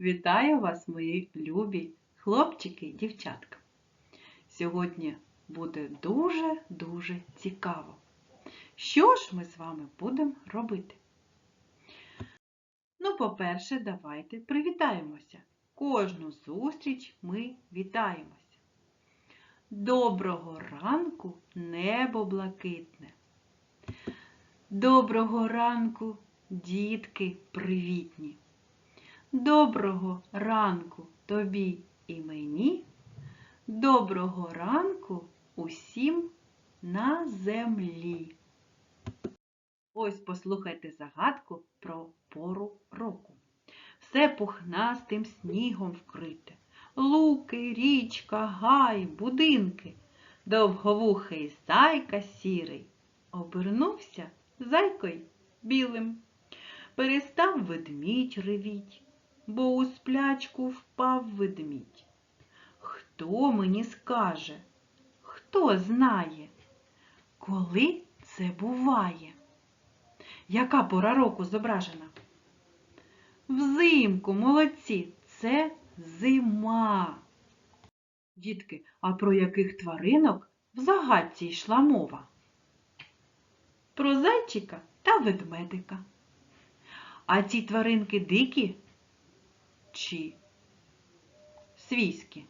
Вітаю вас, мої любі хлопчики і дівчатка. Сьогодні буде дуже-дуже цікаво. Що ж ми з вами будемо робити? Ну, по-перше, давайте привітаємося. Кожну зустріч ми вітаємося. Доброго ранку, небо блакитне. Доброго ранку, дітки привітні. Доброго ранку тобі і мені. Доброго ранку усім на землі. Ось послухайте загадку про пору року. Все пухнастим снігом вкрите. Луки, річка, гай, будинки. Довговухий зайка сірий. Обернувся зайкою білим. Перестав ведмідь ревіть, бо у сплячку впав ведмідь. Хто мені скаже, хто знає, коли це буває? Яка пора року зображена? Взимку, молодці, це зима. Дітки, а про яких тваринок в загадці йшла мова? Про зайчика та ведмедика. А ці тваринки дикі чи свійські?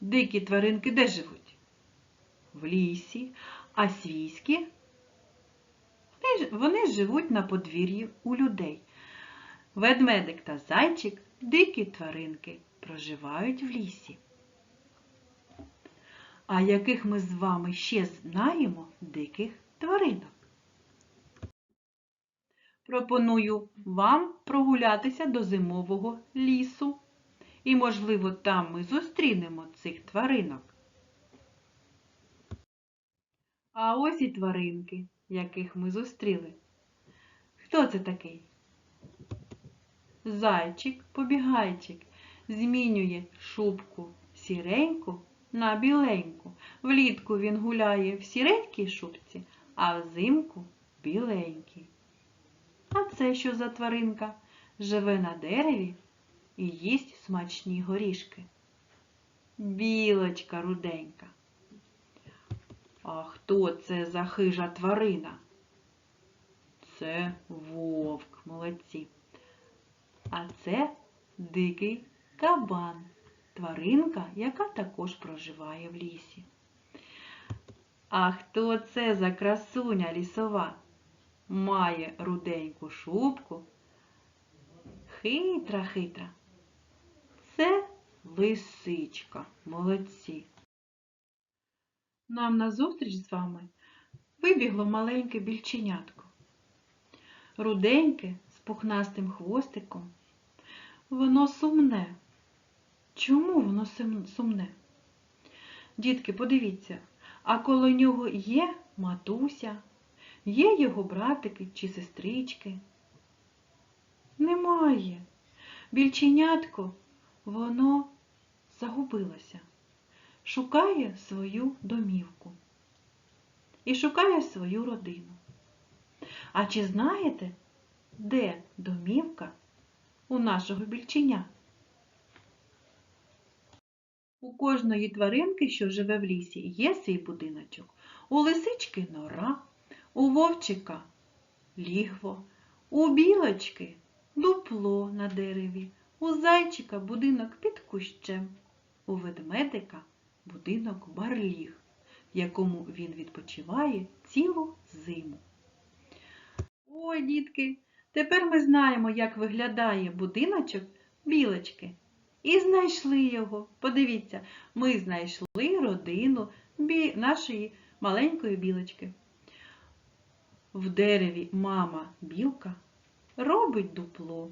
Дикі тваринки де живуть? В лісі, а свійські вони живуть на подвір'ї у людей. Ведмедик та зайчик дикі тваринки проживають в лісі. А яких ми з вами ще знаємо диких тваринок? Пропоную вам прогулятися до зимового лісу. І, можливо, там ми зустрінемо цих тваринок. А ось і тваринки, яких ми зустріли. Хто це такий? Зайчик, побігайчик, змінює шубку сіреньку на біленьку. Влітку він гуляє в сіренькій шубці, а взимку біленькій. А це що за тваринка? Живе на дереві і їсть смачні горішки. Білочка руденька. А хто це за хижа тварина? Це вовк, молодці. А це дикий кабан, тваринка, яка також проживає в лісі. А хто це за красуня лісова? Має руденьку шубку. Хитра, хитра. Це лисичка. Молодці. Нам назустріч з вами вибігло маленьке більченятко. Руденьке з пухнастим хвостиком. Воно сумне. Чому воно сумне? Дітки, подивіться, а коло нього є матуся, є його братики чи сестрички. Немає. Більченятко, воно загубилося, шукає свою домівку і шукає свою родину. А чи знаєте, де домівка у нашого більченя? У кожної тваринки, що живе в лісі, є свій будиночок. У лисички нора, у вовчика лігво, у білочки дупло на дереві, у зайчика будинок під кущем, у ведмедика будинок барліг, в якому він відпочиває цілу зиму. Ой, дітки, тепер ми знаємо, як виглядає будиночок білочки. І знайшли його. Подивіться, ми знайшли родину нашої маленької білочки. В дереві мама білка робить дупло,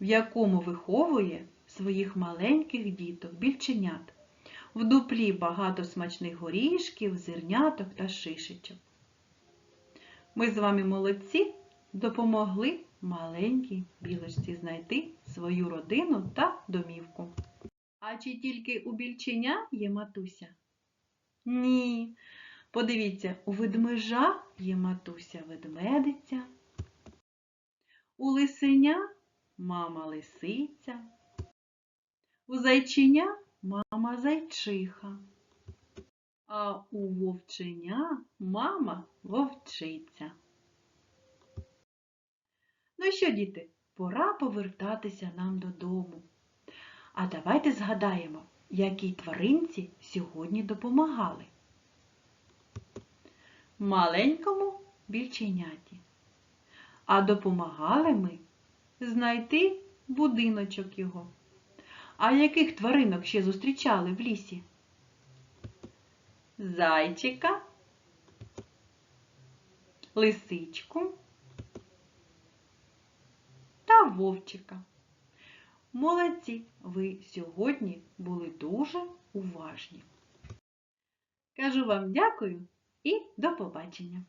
в якому виховує своїх маленьких діток, більченят. В дуплі багато смачних горішків, зерняток та шишечок. Ми з вами молодці допомогли маленькій білочці знайти свою родину та домівку. А чи тільки у більченя є матуся? Ні. Подивіться, у ведмежа є матуся ведмедиця, у лисеня мама лисиця. У зайчиня мама зайчиха. А у вовченя мама вовчиця. Ну що, діти, пора повертатися нам додому. А давайте згадаємо, якій тваринці сьогодні допомагали. Маленькому більченяті. А допомагали ми знайти будиночок його. А яких тваринок ще зустрічали в лісі? Зайчика, лисичку та вовчика. Молодці, ви сьогодні були дуже уважні. Кажу вам дякую і до побачення!